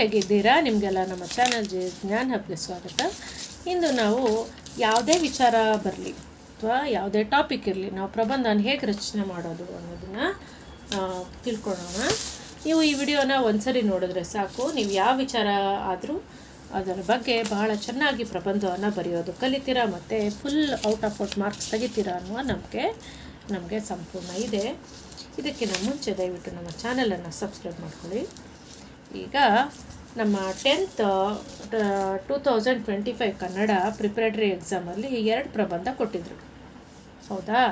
ಹೇಗಿದ್ದೀರಾ? ನಿಮಗೆಲ್ಲ ನಮ್ಮ ಚಾನಲ್ ಜೆ ಜ್ಞಾನ ಹಬ್ಗೆ ಸ್ವಾಗತ. ಇಂದು ನಾವು ಯಾವುದೇ ವಿಚಾರ ಬರಲಿ ಅಥವಾ ಯಾವುದೇ ಟಾಪಿಕ್ ಇರಲಿ, ನಾವು ಪ್ರಬಂಧನ ಹೇಗೆ ರಚನೆ ಮಾಡೋದು ಅನ್ನೋದನ್ನು ತಿಳ್ಕೊಳ್ಳೋಣ ನೀವು ಈ ವಿಡಿಯೋನ ಒಂದ್ಸರಿ ನೋಡಿದ್ರೆ ಸಾಕು. ನೀವು ಯಾವ ವಿಚಾರ ಆದರೂ ಅದರ ಬಗ್ಗೆ ಬಹಳ ಚೆನ್ನಾಗಿ ಪ್ರಬಂಧವನ್ನು ಬರೆಯೋದು, ಕಲಿತೀರಾ ಮತ್ತು full out of out marks ತೆಗಿತೀರಾ ಅನ್ನುವ ನಂಬಿಕೆ ನಮಗೆ ಸಂಪೂರ್ಣ ಇದೆ. ಇದಕ್ಕಿಂತ ಮುಂಚೆ ದಯವಿಟ್ಟು ನಮ್ಮ ಚಾನಲನ್ನು ಸಬ್ಸ್ಕ್ರೈಬ್ ಮಾಡ್ಕೊಳ್ಳಿ. ಈಗ ನಮ್ಮ tenth two thousand twenty five Kannada preparatory ಎಕ್ಸಾಮಲ್ಲಿ ಎರಡು ಪ್ರಬಂಧ ಕೊಟ್ಟಿದ್ದರು ಹೌದಾ?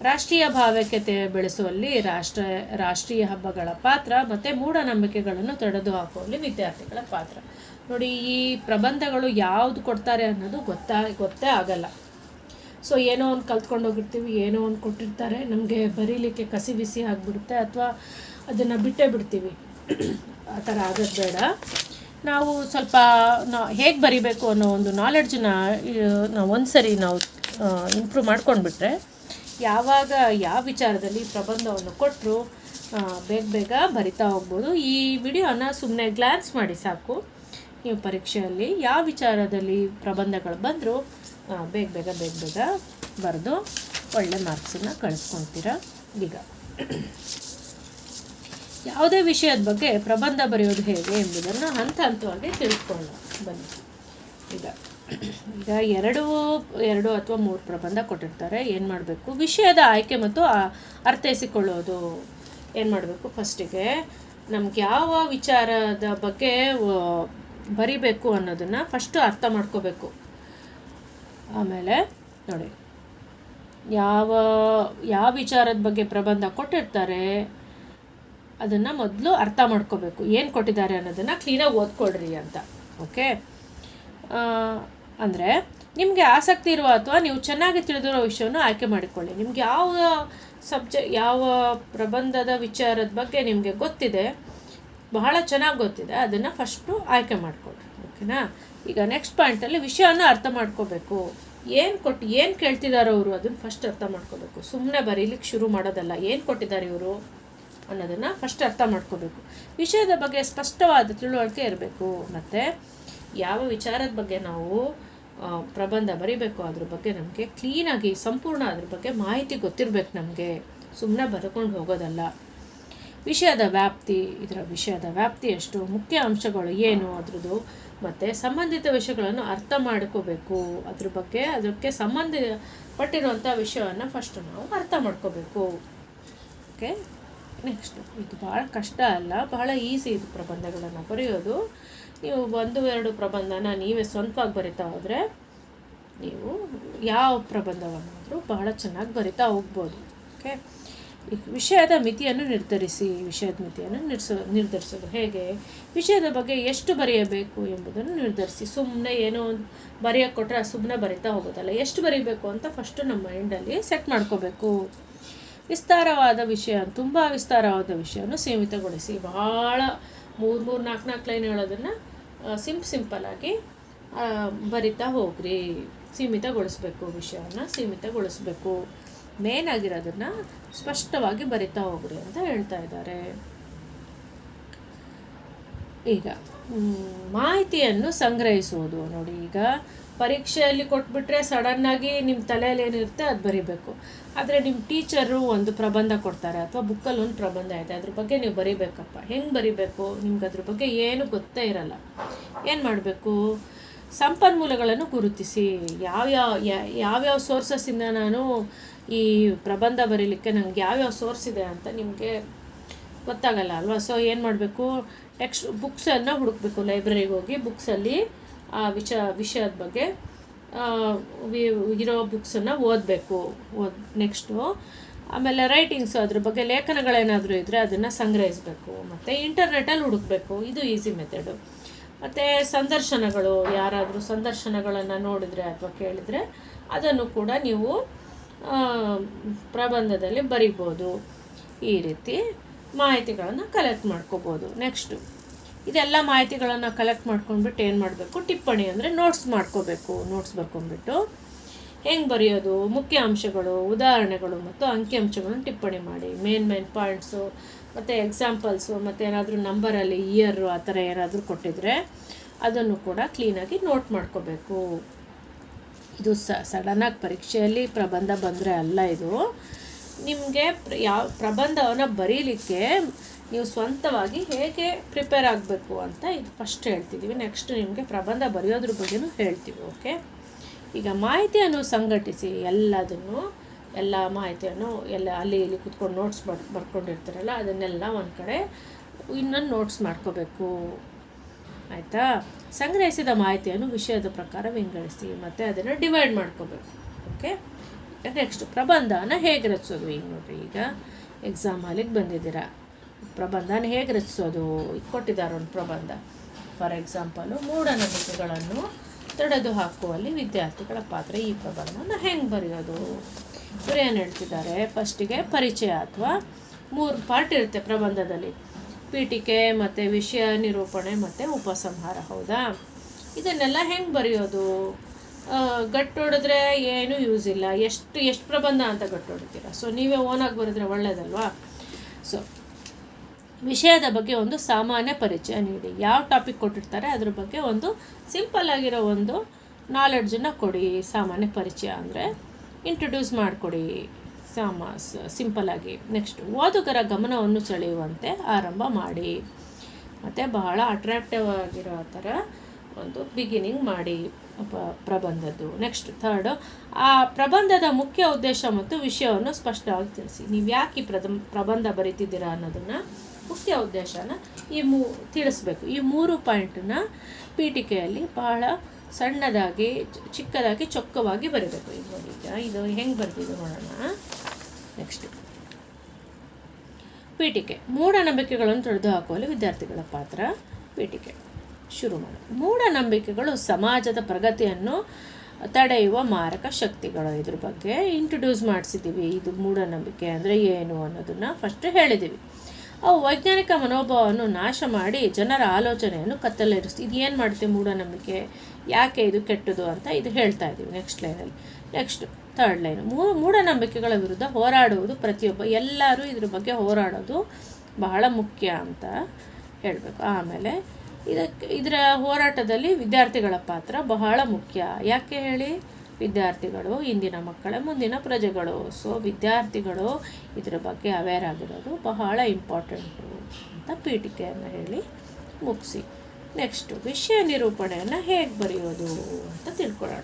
ರಾಷ್ಟ್ರೀಯ ಭಾವೈಕ್ಯತೆ ಬೆಳೆಸುವಲ್ಲಿ ರಾಷ್ಟ್ರ, ರಾಷ್ಟ್ರೀಯ ಹಬ್ಬಗಳ ಪಾತ್ರ ಮತ್ತು ಮೂಢನಂಬಿಕೆಗಳನ್ನು ತೊಡೆದು ಹಾಕುವಲ್ಲಿ ವಿದ್ಯಾರ್ಥಿಗಳ ಪಾತ್ರ. ನೋಡಿ, ಈ ಪ್ರಬಂಧಗಳು ಯಾವುದು ಕೊಡ್ತಾರೆ ಅನ್ನೋದು ಗೊತ್ತಾ, ಗೊತ್ತೇ ಆಗಲ್ಲ. ಸೊ ಏನೋ ಒಂದು ಕಲ್ತ್ಕೊಂಡು ಹೋಗಿರ್ತೀವಿ, ಏನೋ ಒಂದು ಕೊಟ್ಟಿರ್ತಾರೆ, ನಮಗೆ ಬರೀಲಿಕ್ಕೆ ಕಸಿ ಬಿಸಿ ಆಗಿಬಿಡುತ್ತೆ, ಅಥವಾ ಅದನ್ನು ಬಿಟ್ಟೇ ಬಿಡ್ತೀವಿ. ಆ ಥರ ಆಗೋದು ಬೇಡ. ನಾವು ಸ್ವಲ್ಪ ನಾ, ಹೇಗೆ ಬರಿಬೇಕು ಅನ್ನೋ ಒಂದು ನಾಲೆಡ್ಜನ್ನ ನಾವು ಒಂದು ಸರಿ ನಾವು ಇಂಪ್ರೂವ್ ಮಾಡ್ಕೊಂಡ್ಬಿಟ್ರೆ ಯಾವಾಗ, ಯಾವ ವಿಚಾರದಲ್ಲಿ ಪ್ರಬಂಧವನ್ನು ಕೊಟ್ಟರು ಬೇಗ ಬೇಗ ಬರಿತಾ ಹೋಗ್ಬೋದು. ಈ ವಿಡಿಯೋನ ಸುಮ್ಮನೆ ಗ್ಲಾನ್ಸ್ ಮಾಡಿ ಸಾಕು. ನೀವು ಪರೀಕ್ಷೆಯಲ್ಲಿ ಯಾವ ವಿಚಾರದಲ್ಲಿ ಪ್ರಬಂಧಗಳು ಬಂದರೂ ಬೇಗ ಬೇಗ ಬೇಗ ಬೇಗ ಬರೆದು ಒಳ್ಳೆ ಮಾರ್ಕ್ಸನ್ನು ಕಳಿಸ್ಕೊತೀರ. ಈಗ ಯಾವುದೇ ವಿಷಯದ ಬಗ್ಗೆ ಪ್ರಬಂಧ ಬರೆಯೋದು ಹೇಗೆ ಎಂಬುದನ್ನು ಹಂತ ಹಂತವಾಗಿ ತಿಳ್ಕೊಳ್ಳೋಣ. ಬನ್ನಿ. ಈಗ ಈಗ ಎರಡು ಎರಡು ಅಥವಾ ಮೂರು ಪ್ರಬಂಧ ಕೊಟ್ಟಿರ್ತಾರೆ. ಏನು ಮಾಡಬೇಕು? ವಿಷಯದ ಆಯ್ಕೆ ಮತ್ತು ಅರ್ಥೈಸಿಕೊಳ್ಳೋದು. ಏನು ಮಾಡಬೇಕು? ಫಸ್ಟಿಗೆ ನಮ್ಗೆ ಯಾವ ವಿಚಾರದ ಬಗ್ಗೆ ಬರಿಬೇಕು ಅನ್ನೋದನ್ನು ಫಸ್ಟು ಅರ್ಥ ಮಾಡ್ಕೋಬೇಕು. ಆಮೇಲೆ ನೋಡಿ. ಯಾವ ಯಾವ ವಿಚಾರದ ಬಗ್ಗೆ ಪ್ರಬಂಧ ಕೊಟ್ಟಿರ್ತಾರೆ? ಅದನ್ನು ಮೊದಲು ಅರ್ಥ ಮಾಡ್ಕೋಬೇಕು. ಏನು ಕೊಟ್ಟಿದ್ದಾರೆ ಅನ್ನೋದನ್ನು ಕ್ಲೀನಾಗಿ ಓದ್ಕೊಳ್ರಿ ಅಂತ. ಓಕೆ ಅಂದರೆ ನಿಮಗೆ ಆಸಕ್ತಿ ಇರುವ ಅಥವಾ ನೀವು ಚೆನ್ನಾಗಿ ತಿಳಿದಿರೋ ವಿಷಯವನ್ನು ಆಯ್ಕೆ ಮಾಡಿಕೊಳ್ಳಿ. ನಿಮ್ಗೆ ಯಾವ ಸಬ್ಜೆ, ಯಾವ ಪ್ರಬಂಧದ ವಿಚಾರದ ಬಗ್ಗೆ ನಿಮಗೆ ಗೊತ್ತಿದೆ, ಬಹಳ ಚೆನ್ನಾಗಿ ಗೊತ್ತಿದೆ, ಅದನ್ನು ಫಸ್ಟು ಆಯ್ಕೆ ಮಾಡಿಕೊಳ್ಳಿ ಓಕೆನಾ ಈಗ ನೆಕ್ಸ್ಟ್ ಪಾಯಿಂಟಲ್ಲಿ ವಿಷಯವನ್ನು ಅರ್ಥ ಮಾಡ್ಕೋಬೇಕು. ಏನು ಕೊಟ್ಟು ಏನು ಕೇಳ್ತಿದಾರೋ ಅವರು ಅದನ್ನು ಫಸ್ಟ್ ಅರ್ಥ ಮಾಡ್ಕೋಬೇಕು. ಸುಮ್ಮನೆ ಬರೀಲಿಕ್ಕೆ ಶುರು ಮಾಡೋದಲ್ಲ. ಏನು ಕೊಟ್ಟಿದ್ದಾರೆ ಇವರು? ಅನ್ನೋದನ್ನು ಫಸ್ಟ್ ಅರ್ಥ ಮಾಡ್ಕೋಬೇಕು. ವಿಷಯದ ಬಗ್ಗೆ ಸ್ಪಷ್ಟವಾದ ತಿಳುವಳಿಕೆ ಇರಬೇಕು. ಮತ್ತು ಯಾವ ವಿಚಾರದ ಬಗ್ಗೆ ನಾವು ಪ್ರಬಂಧ ಬರಿಬೇಕು ಅದ್ರ ಬಗ್ಗೆ ನಮಗೆ ಕ್ಲೀನಾಗಿ ಸಂಪೂರ್ಣ ಅದ್ರ ಬಗ್ಗೆ ಮಾಹಿತಿ ಗೊತ್ತಿರಬೇಕು ನಮಗೆ. ಸುಮ್ಮನೆ ಬರ್ಕೊಂಡು ಹೋಗೋದಲ್ಲ. ವಿಷಯದ ವ್ಯಾಪ್ತಿ, ಇದರ ವಿಷಯದ ವ್ಯಾಪ್ತಿ ಎಷ್ಟು, ಮುಖ್ಯ ಅಂಶಗಳು ಏನು ಅದ್ರದ್ದು, ಮತ್ತು ಸಂಬಂಧಿತ ವಿಷಯಗಳನ್ನು ಅರ್ಥ ಮಾಡ್ಕೋಬೇಕು. ಅದ್ರ ಬಗ್ಗೆ, ಅದಕ್ಕೆ ಸಂಬಂಧಪಟ್ಟಿರುವಂಥ ವಿಷಯವನ್ನು ಫಸ್ಟ್ ನಾವು ಅರ್ಥ ಮಾಡ್ಕೋಬೇಕು. ಓಕೆ ನೆಕ್ಸ್ಟ್ ಇದು ಭಾಳ ಕಷ್ಟ ಅಲ್ಲ, ಬಹಳ ಈಸಿ ಇದು ಪ್ರಬಂಧಗಳನ್ನು ಬರೆಯೋದು. ನೀವು ಒಂದು, ಎರಡು ಪ್ರಬಂಧನ ನೀವೇ ಸ್ವಂತವಾಗಿ ಬರಿತಾ ಹೋದರೆ ನೀವು ಯಾವ ಪ್ರಬಂಧವನ್ನಾದರೂ ಬಹಳ ಚೆನ್ನಾಗಿ ಬರಿತಾ ಹೋಗ್ಬೋದು ಓಕೆ ವಿಷಯದ ಮಿತಿಯನ್ನು ನಿರ್ಧರಿಸಿ ವಿಷಯದ ಮಿತಿಯನ್ನು ನಿರ್ಸೋ, ನಿರ್ಧರಿಸೋದು ಹೇಗೆ? ವಿಷಯದ ಬಗ್ಗೆ ಎಷ್ಟು ಬರೆಯಬೇಕು ಎಂಬುದನ್ನು ನಿರ್ಧರಿಸಿ. ಸುಮ್ಮನೆ ಏನೋ ಒಂದು ಬರೆಯೋಕ್ಕೆ ಕೊಟ್ಟರೆ ಸುಮ್ಮನೆ ಬರಿತಾ ಹೋಗೋದಲ್ಲ, ಎಷ್ಟು ಬರೀಬೇಕು ಅಂತ ಫಸ್ಟು ನಮ್ಮ ಮೈಂಡಲ್ಲಿ ಸೆಟ್ ಮಾಡ್ಕೋಬೇಕು. ವಿಸ್ತಾರವಾದ ವಿಷಯ, ತುಂಬ ವಿಸ್ತಾರವಾದ ವಿಷಯವನ್ನು ಸೀಮಿತಗೊಳಿಸಿ. ಬಹಳ ಮೂರು ಮೂರು, ನಾಲ್ಕು ನಾಲ್ಕು ಲೈನ್ ಹೇಳೋದನ್ನು ಸಿಂಪ್ ಸಿಂಪಲ್ಲಾಗಿ ಬರಿತಾ ಹೋಗ್ರಿ. ಸೀಮಿತಗೊಳಿಸ್ಬೇಕು ವಿಷಯವನ್ನು ಸೀಮಿತಗೊಳಿಸ್ಬೇಕು. ಮೇನ್ ಆಗಿರೋದನ್ನು ಸ್ಪಷ್ಟವಾಗಿ ಬರಿತಾ ಹೋಗ್ರಿ ಅಂತ ಹೇಳ್ತಾ ಇದ್ದಾರೆ. ಈಗ ಮಾಹಿತಿಯನ್ನು ಸಂಗ್ರಹಿಸುವುದು ನೋಡಿ, ಈಗ ಪರೀಕ್ಷೆಯಲ್ಲಿ ಕೊಟ್ಬಿಟ್ರೆ ಸಡನ್ನಾಗಿ ನಿಮ್ಮ ತಲೆಯಲ್ಲಿ ಏನಿರುತ್ತೆ ಅದು ಬರಿಬೇಕು. ಆದರೆ ನಿಮ್ಮ ಟೀಚರು ಒಂದು ಪ್ರಬಂಧ ಕೊಡ್ತಾರೆ ಅಥವಾ ಬುಕ್ಕಲ್ಲಿ ಒಂದು ಪ್ರಬಂಧ ಇದೆ ಅದ್ರ ಬಗ್ಗೆ ನೀವು ಬರಿಬೇಕಪ್ಪ. ಹೆಂಗೆ ಬರಿಬೇಕು? ನಿಮ್ಗೆ ಅದ್ರ ಬಗ್ಗೆ ಏನು ಗೊತ್ತೇ ಇರಲ್ಲ. ಏನು ಮಾಡಬೇಕು? ಸಂಪನ್ಮೂಲಗಳನ್ನು ಗುರುತಿಸಿ. ಯಾವ್ಯಾವ ಯಾವ್ಯಾವ ಸೋರ್ಸಸ್ಸಿಂದ ನಾನು ಈ ಪ್ರಬಂಧ ಬರೀಲಿಕ್ಕೆ ನನಗೆ ಯಾವ್ಯಾವ ಸೋರ್ಸ್ ಇದೆ ಅಂತ ನಿಮಗೆ ಗೊತ್ತಾಗಲ್ಲ ಅಲ್ವಾ? ಸೊ ಏನು ಮಾಡಬೇಕು? ಟೆಕ್ಸ್ಟ್ ಬುಕ್ಸನ್ನು ಹುಡುಕ್ಬೇಕು ಲೈಬ್ರರಿಗೆ ಹೋಗಿ ಬುಕ್ಸಲ್ಲಿ ಆ ವಿಷ, ವಿಷಯದ ಬಗ್ಗೆ ಇರೋ ಬುಕ್ಸನ್ನು ಓದಬೇಕು. ಓದ್ ನೆಕ್ಸ್ಟು ಆಮೇಲೆ ರೈಟಿಂಗ್ಸು ಅದ್ರ ಬಗ್ಗೆ, ಲೇಖನಗಳೇನಾದರೂ ಇದ್ದರೆ ಅದನ್ನು ಸಂಗ್ರಹಿಸಬೇಕು. ಮತ್ತು ಇಂಟರ್ನೆಟಲ್ಲಿ ಹುಡುಕಬೇಕು. ಇದು ಈಸಿ ಮೆಥಡು ಮತ್ತು ಸಂದರ್ಶನಗಳು, ಯಾರಾದರೂ ಸಂದರ್ಶನಗಳನ್ನು ನೋಡಿದರೆ ಅಥವಾ ಕೇಳಿದರೆ ಅದನ್ನು ಕೂಡ ನೀವು ಪ್ರಬಂಧದಲ್ಲಿ ಬರಿಬೋದು. ಈ ರೀತಿ. ಮಾಹಿತಿಗಳನ್ನು ಕಲೆಕ್ಟ್ ಮಾಡ್ಕೋಬೋದು. ನೆಕ್ಸ್ಟು ಇದೆಲ್ಲ ಮಾಹಿತಿಗಳನ್ನು ಕಲೆಕ್ಟ್ ಮಾಡ್ಕೊಂಡ್ಬಿಟ್ಟು ಏನು ಮಾಡಬೇಕು? ಟಿಪ್ಪಣಿ ಅಂದರೆ ನೋಟ್ಸ್ ಮಾಡ್ಕೋಬೇಕು. ನೋಟ್ಸ್ ಬರ್ಕೊಂಡ್ಬಿಟ್ಟು ಹೆಂಗೆ ಬರೆಯೋದು? ಮುಖ್ಯ ಅಂಶಗಳು, ಉದಾಹರಣೆಗಳು ಮತ್ತು ಅಂಕಿಅಂಶಗಳನ್ನು ಟಿಪ್ಪಣಿ ಮಾಡಿ. ಮೇನ್ ಮೇನ್ ಪಾಯಿಂಟ್ಸು ಮತ್ತು ಎಕ್ಸಾಂಪಲ್ಸು ಮತ್ತು ಏನಾದರೂ ನಂಬರಲ್ಲಿ ಇಯರು ಆ ಥರ ಏನಾದರೂ ಕೊಟ್ಟಿದ್ರೆ ಅದನ್ನು ಕೂಡ ಕ್ಲೀನಾಗಿ ನೋಟ್ ಮಾಡ್ಕೋಬೇಕು. ಇದು ಸಡನ್ನಾಗಿ ಪರೀಕ್ಷೆಯಲ್ಲಿ ಪ್ರಬಂಧ ಬಂದರೆ ಅಲ್ಲ ಇದು. ನಿಮಗೆ ಯಾವ ಪ್ರಬಂಧವನ್ನು ಬರೀಲಿಕ್ಕೆ ನೀವು ಸ್ವಂತವಾಗಿ ಹೇಗೆ ಪ್ರಿಪೇರ್ ಆಗಬೇಕು ಅಂತ ಇದು ಫಸ್ಟ್ ಹೇಳ್ತಿದ್ದೀವಿ ನೆಕ್ಸ್ಟ್ ನಿಮಗೆ ಪ್ರಬಂಧ ಬರೆಯೋದ್ರ ಬಗ್ಗೆನೂ ಹೇಳ್ತೀವಿ ಓಕೆ ಈಗ ಮಾಹಿತಿಯನ್ನು ಸಂಘಟಿಸಿ, ಎಲ್ಲದನ್ನು, ಎಲ್ಲ ಮಾಹಿತಿಯನ್ನು ಎಲ್ಲ ಅಲ್ಲಿ ಇಲ್ಲಿ ಕುತ್ಕೊಂಡು ನೋಟ್ಸ್ ಬರ್ ಬರ್ಕೊಂಡಿರ್ತಾರಲ್ಲ, ಅದನ್ನೆಲ್ಲ ಒಂದು ಕಡೆ ಇನ್ನೊಂದು ನೋಟ್ಸ್ ಮಾಡ್ಕೋಬೇಕು. ಆಯಿತಾ? ಸಂಗ್ರಹಿಸಿದ ಮಾಹಿತಿಯನ್ನು ವಿಷಯದ ಪ್ರಕಾರ ವಿಂಗಡಿಸಿ, ಮತ್ತು ಅದನ್ನು ಡಿವೈಡ್ ಮಾಡ್ಕೋಬೇಕು ಓಕೆ ನೆಕ್ಸ್ಟ್ ಪ್ರಬಂಧನ ಹೇಗೆ ರಚಿಸೋದು? ಈಗ ನೋಡಿರಿ, ಈಗ ಎಕ್ಸಾಮ್ ಹಾಲಿಗೆ ಬಂದಿದ್ದೀರಾ. ಪ್ರಬಂಧನ ಹೇಗೆ ರಚಿಸೋದು? ಕೊಟ್ಟಿದ್ದಾರೆ ಒಂದು ಪ್ರಬಂಧ. ಫಾರ್ ಎಕ್ಸಾಂಪಲು ಮೂಢನಂಬಿಕೆಗಳನ್ನು ತಡೆದು ಹಾಕುವಲ್ಲಿ ವಿದ್ಯಾರ್ಥಿಗಳ ಪಾತ್ರ ಈ ಪ್ರಬಂಧನ ಹೆಂಗೆ ಬರೆಯೋದು? ಇವ್ರು ಏನು ಹೇಳ್ತಿದ್ದಾರೆ ಫಸ್ಟಿಗೆ ಪರಿಚಯ ಅಥವಾ ಮೂರು ಪಾರ್ಟ್ ಇರುತ್ತೆ ಪ್ರಬಂಧದಲ್ಲಿ. ಪೀಠಿಕೆ ಮತ್ತು ವಿಷಯ ನಿರೂಪಣೆ ಮತ್ತು ಉಪಸಂಹಾರ, ಹೌದಾ? ಇದನ್ನೆಲ್ಲ ಹೆಂಗೆ ಬರೆಯೋದು? ಗಟ್ಟೊಡಿದ್ರೆ ಏನೂ ಯೂಸ್ ಇಲ್ಲ. ಎಷ್ಟು ಎಷ್ಟು ಪ್ರಬಂಧ ಅಂತ ಗಟ್ಟೊಡಿತೀರ ಸೊ ನೀವೇ ಓನಾಗಿ ಬರೆದ್ರೆ ಒಳ್ಳೇದಲ್ವಾ? ಸೊ ವಿಷಯದ ಬಗ್ಗೆ ಒಂದು ಸಾಮಾನ್ಯ ಪರಿಚಯ ನೀಡಿ. ಯಾವ ಟಾಪಿಕ್ ಕೊಟ್ಟಿರ್ತಾರೆ, ಅದ್ರ ಬಗ್ಗೆ ಒಂದು ಸಿಂಪಲ್ ಆಗಿರೋ ಒಂದು ನಾಲೆಡ್ಜನ್ನು ಕೊಡಿ. ಸಾಮಾನ್ಯ ಪರಿಚಯ ಅಂದರೆ ಇಂಟ್ರೊಡ್ಯೂಸ್ ಮಾಡಿಕೊಡಿ. ಸಾಮ ಸಿಂಪಲ್ಲಾಗಿ ನೆಕ್ಸ್ಟ್ ಓದುಗರ ಗಮನವನ್ನು ಸೆಳೆಯುವಂತೆ ಆರಂಭ ಮಾಡಿ. ಮತ್ತು ಬಹಳ ಅಟ್ರಾಕ್ಟಿವ್ ಆಗಿರೋ ಥರ ಒಂದು ಬಿಗಿನಿಂಗ್ ಮಾಡಿ. ಪ್ರಬಂಧದ್ದು. ನೆಕ್ಸ್ಟ್ ಥರ್ಡು ಆ ಪ್ರಬಂಧದ ಮುಖ್ಯ ಉದ್ದೇಶ ಮತ್ತು ವಿಷಯವನ್ನು ಸ್ಪಷ್ಟವಾಗಿ ತಿಳಿಸಿ. ನೀವು ಯಾಕೆ ಈ ಪ್ರದ ಪ್ರಬಂಧ ಬರೀತಿದ್ದೀರಾ ಅನ್ನೋದನ್ನು ಮುಖ್ಯ ಉದ್ದೇಶನ ಈ ಮೂ, ತಿಳಿಸ್ಬೇಕು. ಈ ಮೂರು ಪಾಯಿಂಟನ್ನ ಪೀಠಿಕೆಯಲ್ಲಿ ಬಹಳ ಸಣ್ಣದಾಗಿ, ಚಿಕ್ಕದಾಗಿ, ಚೊಕ್ಕವಾಗಿ ಬರೀಬೇಕು. ಈಗ ನೋಡಿ, ಈಗ ಇದು ಹೆಂಗೆ ಬರ್ತಿದ್ದು ನೋಡೋಣ. ನೆಕ್ಸ್ಟ್ ಪೀಠಿಕೆ. ಮೂಢನಂಬಿಕೆಗಳನ್ನು ತೊಡೆದು ಹಾಕುವಲ್ಲಿ ವಿದ್ಯಾರ್ಥಿಗಳ ಪಾತ್ರ ಪೀಠಿಕೆ. ಶುರು ಮಾಡಿ ಮೂಢನಂಬಿಕೆಗಳು ಸಮಾಜದ ಪ್ರಗತಿಯನ್ನು ತಡೆಯುವ ಮಾರಕ ಶಕ್ತಿಗಳು ಇದ್ರ ಬಗ್ಗೆ ಇಂಟ್ರೊಡ್ಯೂಸ್ ಮಾಡಿಸಿದ್ದೀವಿ. ಇದು ಮೂಢನಂಬಿಕೆ ಅಂದರೆ ಏನು ಅನ್ನೋದನ್ನು ಫಸ್ಟ್ ಹೇಳಿದ್ದೀವಿ. ಅವು ವೈಜ್ಞಾನಿಕ ಮನೋಭಾವವನ್ನು ನಾಶ ಮಾಡಿ ಜನರ ಆಲೋಚನೆಯನ್ನು ಕತ್ತಲೇರಿಸ್ತು. ಇದು ಏನು ಮಾಡುತ್ತೆ ಮೂಢನಂಬಿಕೆ? ಯಾಕೆ ಇದು ಕೆಟ್ಟದು ಅಂತ ಇದು ಹೇಳ್ತಾ ಇದ್ದೀವಿ ನೆಕ್ಸ್ಟ್ ಲೈನಲ್ಲಿ ನೆಕ್ಸ್ಟ್ ತರ್ಡ್ ಲೈನ್ ಮೂ, ಮೂಢನಂಬಿಕೆಗಳ ವಿರುದ್ಧ ಹೋರಾಡುವುದು ಪ್ರತಿಯೊಬ್ಬ, ಎಲ್ಲರೂ ಇದ್ರ ಬಗ್ಗೆ ಹೋರಾಡೋದು ಬಹಳ ಮುಖ್ಯ ಅಂತ ಹೇಳಬೇಕು. ಆಮೇಲೆ ಇದಕ್ಕೆ ಇದರ ಹೋರಾಟದಲ್ಲಿ ವಿದ್ಯಾರ್ಥಿಗಳ ಪಾತ್ರ ಬಹಳ ಮುಖ್ಯ. ಯಾಕೆ ಹೇಳಿ? ವಿದ್ಯಾರ್ಥಿಗಳು, ಇಂದಿನ ಮಕ್ಕಳ, ಮುಂದಿನ ಪ್ರಜೆಗಳು. ಸೊ ವಿದ್ಯಾರ್ಥಿಗಳು ಇದರ ಬಗ್ಗೆ ಅವೇರ್ ಆಗಿರೋದು ಬಹಳ ಇಂಪಾರ್ಟೆಂಟು ಅಂತ ಪೀಠಿಕೆಯನ್ನು ಹೇಳಿ ಮುಗಿಸಿ. ನೆಕ್ಸ್ಟು ವಿಷಯ ನಿರೂಪಣೆಯನ್ನು ಹೇಗೆ ಬರೆಯೋದು ಅಂತ ತಿಳ್ಕೊಳ್ಳೋಣ.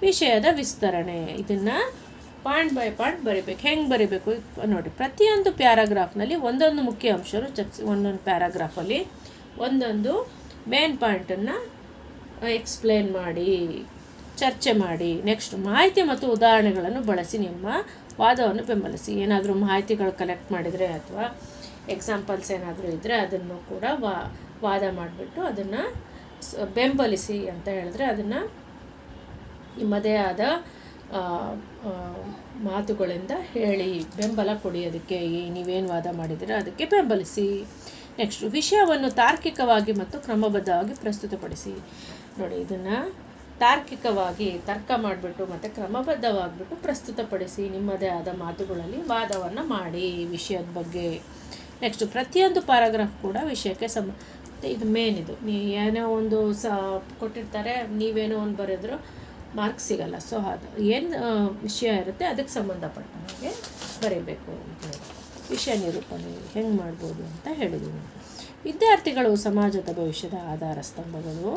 ವಿಷಯದ ವಿಸ್ತರಣೆ. ಇದನ್ನು ಪಾಯಿಂಟ್ ಬೈ ಪಾಯಿಂಟ್ ಬರಿಬೇಕು. ಹೆಂಗೆ ಬರಿಬೇಕು? ನೋಡಿ ಪ್ರತಿಯೊಂದು ಪ್ಯಾರಾಗ್ರಾಫ್ನಲ್ಲಿ ಒಂದೊಂದು ಮುಖ್ಯ ಅಂಶರು ಚರ್ಚೆ, ಒಂದೊಂದು ಪ್ಯಾರಾಗ್ರಾಫಲ್ಲಿ ಒಂದೊಂದು ಮೇನ್ ಪಾಯಿಂಟನ್ನು ಎಕ್ಸ್ಪ್ಲೇನ್ ಮಾಡಿ, ಚರ್ಚೆ ಮಾಡಿ ನೆಕ್ಸ್ಟ್ ಮಾಹಿತಿ ಮತ್ತು ಉದಾಹರಣೆಗಳನ್ನು ಬಳಸಿ ನಿಮ್ಮ ವಾದವನ್ನು ಬೆಂಬಲಿಸಿ. ಏನಾದರೂ ಮಾಹಿತಿಗಳು ಕಲೆಕ್ಟ್ ಮಾಡಿದರೆ ಅಥವಾ ಎಕ್ಸಾಂಪಲ್ಸ್ ಏನಾದರೂ ಇದ್ದರೆ ಅದನ್ನು ಕೂಡ ವಾ, ವಾದ ಮಾಡಿಬಿಟ್ಟು ಅದನ್ನು ಬೆಂಬಲಿಸಿ ಅಂತ ಹೇಳಿದ್ರೆ ಅದನ್ನು ನಿಮ್ಮದೇ ಆದ ಮಾತುಗಳಿಂದ ಹೇಳಿ ಬೆಂಬಲ ಕೊಡಿ. ಅದಕ್ಕೆ ನೀವೇನು ವಾದ ಮಾಡಿದರೆ ಅದಕ್ಕೆ ಬೆಂಬಲಿಸಿ. ನೆಕ್ಸ್ಟ್ ವಿಷಯವನ್ನು ತಾರ್ಕಿಕವಾಗಿ ಮತ್ತು ಕ್ರಮಬದ್ಧವಾಗಿ ಪ್ರಸ್ತುತಪಡಿಸಿ. ನೋಡಿ, ಇದನ್ನು ತಾರ್ಕಿಕವಾಗಿ ತರ್ಕ ಮಾಡಿಬಿಟ್ಟು ಮತ್ತು ಕ್ರಮಬದ್ಧವಾಗಿಬಿಟ್ಟು ಪ್ರಸ್ತುತಪಡಿಸಿ ನಿಮ್ಮದೇ ಆದ ಮಾತುಗಳಲ್ಲಿ ವಾದವನ್ನು ಮಾಡಿ ವಿಷಯದ ಬಗ್ಗೆ. ನೆಕ್ಸ್ಟ್ ಪ್ರತಿಯೊಂದು ಪ್ಯಾರಾಗ್ರಾಫ್ ಕೂಡ ವಿಷಯಕ್ಕೆ ಮತ್ತೆ ಇದು ಮೇನ್ ಇದು. ನೀ ಏನೋ ಒಂದು ಸ, ಕೊಟ್ಟಿರ್ತಾರೆ, ನೀವೇನೋ ಒಂದು ಬರೆದ್ರು ಮಾರ್ಕ್ಸ್ ಸಿಗಲ್ಲ. ಸೊ ಅದು ಏನು ವಿಷಯ ಇರುತ್ತೆ ಅದಕ್ಕೆ ಸಂಬಂಧಪಟ್ಟ ಹಾಗೆ ಬರೀಬೇಕು ಅಂತ ಹೇಳಿ. ವಿಷಯ ನಿರೂಪಣೆ ಹೆಂಗೆ ಮಾಡ್ಬೋದು ಅಂತ ಹೇಳಿದ್ದೀನಿ ವಿದ್ಯಾರ್ಥಿಗಳು ಸಮಾಜದ ಭವಿಷ್ಯದ ಆಧಾರ ಸ್ತಂಭಗಳು.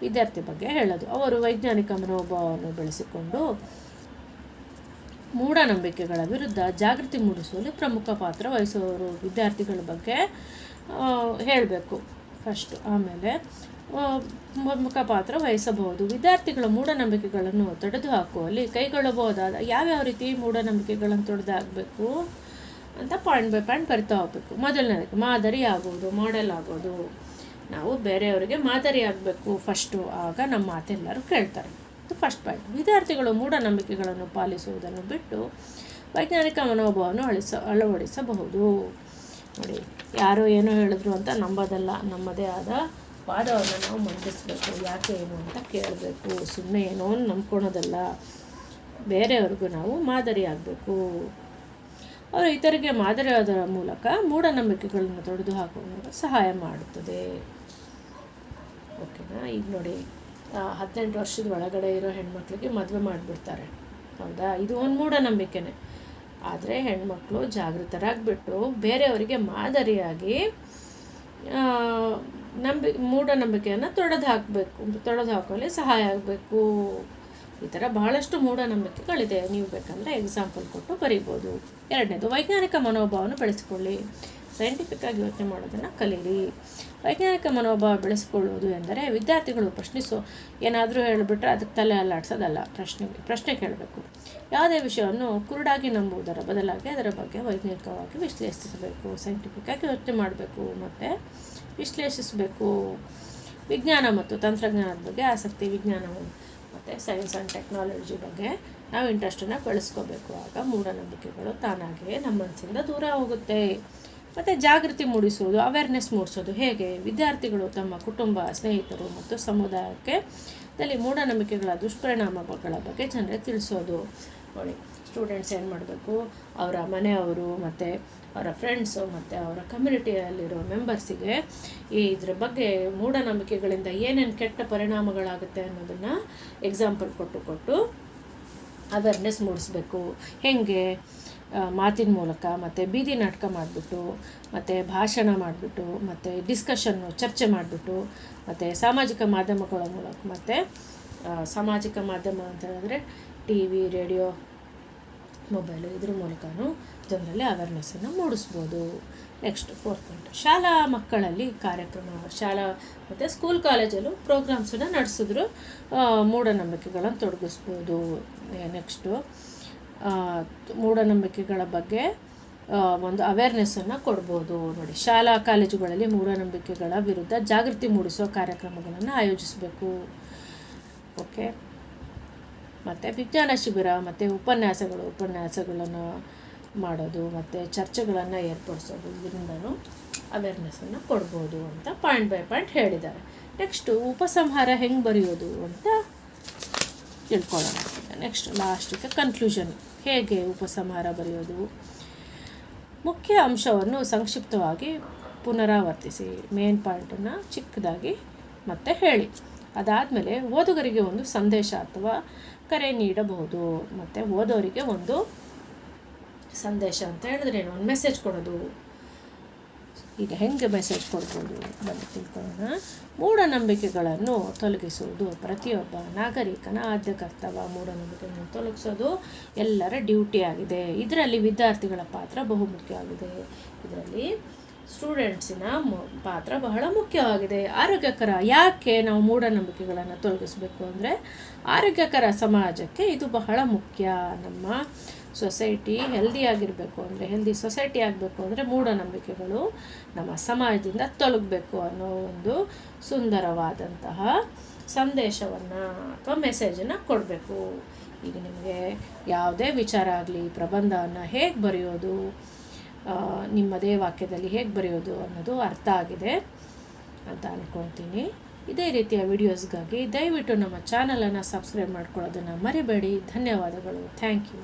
ವಿದ್ಯಾರ್ಥಿ ಬಗ್ಗೆ ಹೇಳೋದು. ಅವರು ವೈಜ್ಞಾನಿಕ ಮನೋಭಾವವನ್ನು ಬೆಳೆಸಿಕೊಂಡು ಮೂಢನಂಬಿಕೆಗಳ ವಿರುದ್ಧ ಜಾಗೃತಿ ಮೂಡಿಸುವಲ್ಲಿ ಪ್ರಮುಖ ಪಾತ್ರ ವಹಿಸುವವರು ವಿದ್ಯಾರ್ಥಿಗಳ ಬಗ್ಗೆ ಹೇಳಬೇಕು ಫಸ್ಟು ಆಮೇಲೆ ಪ್ರಮುಖ ಪಾತ್ರ ವಹಿಸಬಹುದು. ವಿದ್ಯಾರ್ಥಿಗಳ ಮೂಢನಂಬಿಕೆಗಳನ್ನು ತೊಡೆದು ಹಾಕುವಲ್ಲಿ ಕೈಗೊಳ್ಳಬಹುದಾದ ಯಾವ್ಯಾವ ರೀತಿ ಮೂಢನಂಬಿಕೆಗಳನ್ನು ತೊಡೆದು ಹಾಕಬೇಕು ಅಂತ ಪಾಯಿಂಟ್ ಬೈ ಪಾಯಿಂಟ್ ಬರ್ತಾ ಹೋಗ್ಬೇಕು. ಮೊದಲನೇದಕ್ಕೆ ಮಾದರಿ ಆಗೋದು ಮಾಡೆಲ್ ಆಗೋದು. ನಾವು ಬೇರೆಯವರಿಗೆ ಮಾದರಿ ಆಗಬೇಕು ಫಸ್ಟು ಆಗ ನಮ್ಮ ಮಾತೆಲ್ಲರೂ ಕೇಳ್ತಾರೆ. ಇದು ಫಸ್ಟ್ ಪಾಯಿಂಟ್ ವಿದ್ಯಾರ್ಥಿಗಳು ಮೂಢನಂಬಿಕೆಗಳನ್ನು ಪಾಲಿಸುವುದನ್ನು ಬಿಟ್ಟು ವೈಜ್ಞಾನಿಕ ಮನೋಭಾವವನ್ನು ಅಳಿಸ, ಅಳವಡಿಸಬಹುದು. ನೋಡಿ, ಯಾರು ಏನೋ ಹೇಳಿದ್ರು ಅಂತ ನಂಬೋದಲ್ಲ, ನಮ್ಮದೇ ಆದ ವಾದವನ್ನು ನಾವು ಮಂಡಿಸಬೇಕು. ಯಾಕೆ ಏನು ಅಂತ ಕೇಳಬೇಕು. ಸುಮ್ಮನೆ ಏನೋ ನಂಬ್ಕೊಳೋದಲ್ಲ. ಬೇರೆಯವ್ರಿಗೂ ನಾವು ಮಾದರಿ ಆಗಬೇಕು. ಅವರು ಇತರಿಗೆ ಮಾದರಿಯಾದರ ಮೂಲಕ ಮೂಢನಂಬಿಕೆಗಳನ್ನು ತೊಡೆದು ಹಾಕುವ ಸಹಾಯ ಮಾಡುತ್ತದೆ. ಓಕೆನಾ? ಈಗ ನೋಡಿ ಹದಿನೆಂಟು ವರ್ಷದ ಒಳಗಡೆ ಇರೋ ಹೆಣ್ಮಕ್ಳಿಗೆ ಮದುವೆ ಮಾಡಿಬಿಡ್ತಾರೆ. ಹೌದಾ? ಇದು ಒಂದು ಮೂಢನಂಬಿಕೆನೇ. ಆದರೆ ಹೆಣ್ಮಕ್ಳು ಜಾಗೃತರಾಗಿಬಿಟ್ಟು ಬೇರೆಯವರಿಗೆ ಮಾದರಿಯಾಗಿ ನಂಬಿ, ಮೂಢನಂಬಿಕೆಯನ್ನು ತೊಡೆದು ಹಾಕಬೇಕು, ತೊಡೆದು ಹಾಕೋಲ್ಲಿ ಸಹಾಯ ಆಗಬೇಕು. ಈ ಥರ ಬಹಳಷ್ಟು ಮೂಢನಂಬಿಕೆಗಳಿದೆ ನೀವು ಬೇಕಂದರೆ ಎಕ್ಸಾಂಪಲ್ ಕೊಟ್ಟು ಬರೀಬೋದು. ಎರಡನೇದು, ವೈಜ್ಞಾನಿಕ ಮನೋಭಾವವನ್ನು ಬೆಳೆಸ್ಕೊಳ್ಳಿ. ಸೈಂಟಿಫಿಕ್ ಆಗಿ ಯೋಚನೆ ಮಾಡೋದನ್ನು ಕಲೀರಿ. ವೈಜ್ಞಾನಿಕ ಮನೋಭಾವ ಬೆಳೆಸಿಕೊಳ್ಳುವುದು ಎಂದರೆ ವಿದ್ಯಾರ್ಥಿಗಳು ಪ್ರಶ್ನಿಸೋ, ಏನಾದರೂ ಹೇಳಿಬಿಟ್ರೆ ಅದಕ್ಕೆ ತಲೆ ಅಲ್ಲಾಡಿಸೋದಲ್ಲ. ಪ್ರಶ್ನೆ ಪ್ರಶ್ನೆ ಕೇಳಬೇಕು. ಯಾವುದೇ ವಿಷಯವನ್ನು ಕುರುಡಾಗಿ ನಂಬುವುದರ ಬದಲಾಗಿ ಅದರ ಬಗ್ಗೆ ವೈಜ್ಞಾನಿಕವಾಗಿ ವಿಶ್ಲೇಷಿಸಬೇಕು. ಸೈಂಟಿಫಿಕ್ ಆಗಿ ಯೋಚನೆ ಮಾಡಬೇಕು, ಮತ್ತು ವಿಶ್ಲೇಷಿಸಬೇಕು. ವಿಜ್ಞಾನ ಮತ್ತು ತಂತ್ರಜ್ಞಾನದ ಬಗ್ಗೆ ಆಸಕ್ತಿ ವಿಜ್ಞಾನವನ್ನು ಮತ್ತು ಸೈನ್ಸ್ ಆ್ಯಂಡ್ ಟೆಕ್ನಾಲಜಿ ಬಗ್ಗೆ ನಾವು ಇಂಟ್ರೆಸ್ಟನ್ನು ಬೆಳೆಸ್ಕೋಬೇಕು ಆಗ ಮೂಢನಂಬಿಕೆಗಳು ತಾನಾಗಿಯೇ ನಮ್ಮ ಮನಸ್ಸಿಂದ ದೂರ ಹೋಗುತ್ತೆ. ಮತ್ತು ಜಾಗೃತಿ ಮೂಡಿಸುವುದು ಅವೇರ್ನೆಸ್ ಮೂಡಿಸೋದು ಹೇಗೆ? ವಿದ್ಯಾರ್ಥಿಗಳು ತಮ್ಮ ಕುಟುಂಬ, ಸ್ನೇಹಿತರು ಮತ್ತು ಸಮುದಾಯಕ್ಕೆ ಅಲ್ಲಿ ಮೂಢನಂಬಿಕೆಗಳ ದುಷ್ಪರಿಣಾಮಗಳ ಬಗ್ಗೆ ಜನರಿಗೆ ತಿಳಿಸೋದು. ನೋಡಿ ಸ್ಟೂಡೆಂಟ್ಸ್ ಏನು ಮಾಡಬೇಕು? ಅವರ ಮನೆಯವರು ಮತ್ತು ಅವರ ಫ್ರೆಂಡ್ಸು ಮತ್ತು ಅವರ ಕಮ್ಯುನಿಟಿಯಲ್ಲಿರೋ ಮೆಂಬರ್ಸಿಗೆ ಈ ಇದ್ರ ಬಗ್ಗೆ ಮೂಢನಂಬಿಕೆಗಳಿಂದ ಏನೇನು ಕೆಟ್ಟ ಪರಿಣಾಮಗಳಾಗುತ್ತೆ ಅನ್ನೋದನ್ನು ಎಕ್ಸಾಂಪಲ್ ಕೊಟ್ಟು ಕೊಟ್ಟು ಅವೇರ್ನೆಸ್ ಮೂಡಿಸ್ಬೇಕು. ಹೇಗೆ ಮಾತಿನ ಮೂಲಕ ಮತ್ತು ಬೀದಿ ನಾಟಕ ಮಾಡಿಬಿಟ್ಟು, ಮತ್ತು ಭಾಷಣ ಮಾಡಿಬಿಟ್ಟು, ಮತ್ತು ಡಿಸ್ಕಷನ್ನು ಚರ್ಚೆ ಮಾಡಿಬಿಟ್ಟು, ಮತ್ತು ಸಾಮಾಜಿಕ ಮಾಧ್ಯಮಗಳ ಮೂಲಕ ಮತ್ತು ಸಾಮಾಜಿಕ ಮಾಧ್ಯಮ ಅಂತ ಹೇಳಿದ್ರೆ ಟಿ ವಿ ರೇಡಿಯೋ ಮೊಬೈಲು ಇದ್ರ ಮೂಲಕನೂ ಜನರಲ್ಲಿ ಅವೇರ್ನೆಸ್ಸನ್ನು ಮೂಡಿಸ್ಬೋದು. ನೆಕ್ಸ್ಟ್ ಫೋರ್ತ್ ಪಾಯಿಂಟ್ ಶಾಲಾ ಮಕ್ಕಳಲ್ಲಿ ಕಾರ್ಯಕ್ರಮ, ಶಾಲಾ ಮತ್ತು ಸ್ಕೂಲ್ ಕಾಲೇಜಲ್ಲೂ ಪ್ರೋಗ್ರಾಮ್ಸನ್ನು ನಡೆಸಿದ್ರು. ಮೂಢನಂಬಿಕೆಗಳನ್ನು ತೊಡಗಿಸ್ಬೋದು. ನೆಕ್ಸ್ಟು ಮೂಢನಂಬಿಕೆಗಳ ಬಗ್ಗೆ ಒಂದು ಅವೇರ್ನೆಸ್ಸನ್ನು ಕೊಡ್ಬೋದು. ನೋಡಿ, ಶಾಲಾ ಕಾಲೇಜುಗಳಲ್ಲಿ ಮೂಢನಂಬಿಕೆಗಳ ವಿರುದ್ಧ ಜಾಗೃತಿ ಮೂಡಿಸುವ ಕಾರ್ಯಕ್ರಮಗಳನ್ನು ಆಯೋಜಿಸಬೇಕು. ಓಕೆ ಮತ್ತು ವಿಜ್ಞಾನ ಶಿಬಿರ, ಮತ್ತು ಉಪನ್ಯಾಸಗಳು, ಉಪನ್ಯಾಸಗಳನ್ನು ಮಾಡೋದು, ಮತ್ತು ಚರ್ಚೆಗಳನ್ನು ಏರ್ಪಡಿಸೋದು. ಇದರಿಂದನೂ ಅವೇರ್ನೆಸ್ಸನ್ನು ಕೊಡ್ಬೋದು ಅಂತ ಪಾಯಿಂಟ್ ಬೈ ಪಾಯಿಂಟ್ ಹೇಳಿದ್ದಾರೆ. ನೆಕ್ಸ್ಟು ಉಪಸಂಹಾರ ಹೆಂಗೆ ಬರೆಯೋದು ಅಂತ ತಿಳ್ಕೊಳ್ಳೋಣ. ನೆಕ್ಸ್ಟ್ ಲಾಸ್ಟಿಗೆ ಕನ್ಕ್ಲೂಷನ್ ಹೇಗೆ ಉಪಸಂಹಾರ ಬರೆಯೋದು? ಮುಖ್ಯ ಅಂಶವನ್ನು ಸಂಕ್ಷಿಪ್ತವಾಗಿ ಪುನರಾವರ್ತಿಸಿ. ಮೇನ್ ಪಾಯಿಂಟನ್ನು ಚಿಕ್ಕದಾಗಿ ಮತ್ತೆ ಹೇಳಿ. ಅದಾದಮೇಲೆ ಓದುಗರಿಗೆ ಒಂದು ಸಂದೇಶ ಅಥವಾ ಕರೆ ನೀಡಬಹುದು. ಮತ್ತು ಓದೋರಿಗೆ ಒಂದು ಸಂದೇಶ ಅಂತ ಹೇಳಿದ್ರೆ ಏನು ಒಂದು ಮೆಸೇಜ್ ಕೊಡೋದು. ಈಗ ಹೆಂಗೆ ಮೆಸೇಜ್ ಕೊಡ್ಬೋದು ಬಂದು ತಿಳ್ಕೊಳ್ಳೋಣ. ಮೂಢನಂಬಿಕೆಗಳನ್ನು ತೊಲಗಿಸುವುದು ಪ್ರತಿಯೊಬ್ಬ ನಾಗರಿಕನ ಆದ್ಯ ಕರ್ತವ್ಯ. ಮೂಢನಂಬಿಕೆಗಳನ್ನು ತೊಲಗಿಸೋದು ಎಲ್ಲರ ಡ್ಯೂಟಿ ಆಗಿದೆ. ಇದರಲ್ಲಿ ವಿದ್ಯಾರ್ಥಿಗಳ ಪಾತ್ರ ಬಹುಮುಖ್ಯವಾಗಿದೆ ಇದರಲ್ಲಿ ಸ್ಟೂಡೆಂಟ್ಸಿನ ಪಾತ್ರ ಬಹಳ ಮುಖ್ಯವಾಗಿದೆ. ಆರೋಗ್ಯಕರ, ಯಾಕೆ ನಾವು ಮೂಢನಂಬಿಕೆಗಳನ್ನು ತೊಲಗಿಸಬೇಕು ಅಂದರೆ, ಆರೋಗ್ಯಕರ ಸಮಾಜಕ್ಕೆ ಇದು ಬಹಳ ಮುಖ್ಯ. ನಮ್ಮ ಸೊಸೈಟಿ ಹೆಲ್ದಿಯಾಗಿರಬೇಕು ಅಂದರೆ ಹೆಲ್ದಿ ಸೊಸೈಟಿ ಆಗಬೇಕು ಅಂದರೆ ಮೂಢನಂಬಿಕೆಗಳು ನಮ್ಮ ಸಮಾಜದಿಂದ ತೊಲಗಬೇಕು ಅನ್ನೋ ಒಂದು ಸುಂದರವಾದಂತಹ ಸಂದೇಶವನ್ನು ಅಥವಾ ಮೆಸೇಜನ್ನು ಕೊಡಬೇಕು. ಈಗ ನಿಮಗೆ ಯಾವುದೇ ವಿಚಾರ ಆಗಲಿ, ಪ್ರಬಂಧವನ್ನು ಹೇಗೆ ಬರೆಯೋದು ನಿಮ್ಮದೇ ವಾಕ್ಯದಲ್ಲಿ ಹೇಗೆ ಬರೆಯೋದು ಅನ್ನೋದು ಅರ್ಥ ಆಗಿದೆ ಅಂತ ಅಂದ್ಕೊಳ್ತೀನಿ ಇದೇ ರೀತಿಯ ವಿಡಿಯೋಸ್ಗಾಗಿ ದಯವಿಟ್ಟು ನಮ್ಮ ಚಾನಲನ್ನು ಸಬ್ಸ್ಕ್ರೈಬ್ ಮಾಡ್ಕೊಳ್ಳೋದನ್ನು ಮರಿಬೇಡಿ. ಧನ್ಯವಾದಗಳು. Thank you